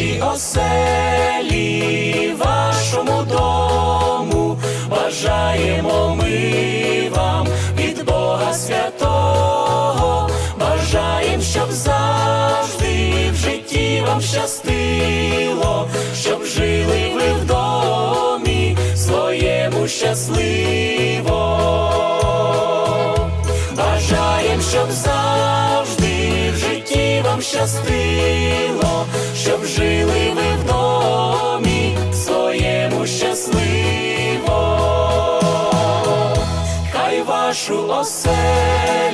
вашій оселі, вашому дому бажаємо ми вам від Бога святого, бажаєм, щоб завжди в житті вам щастило, щоб жили ви в домі своєму щасливо. Бажаєм, щоб завжди Вашу оселю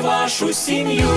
вашу сім'ю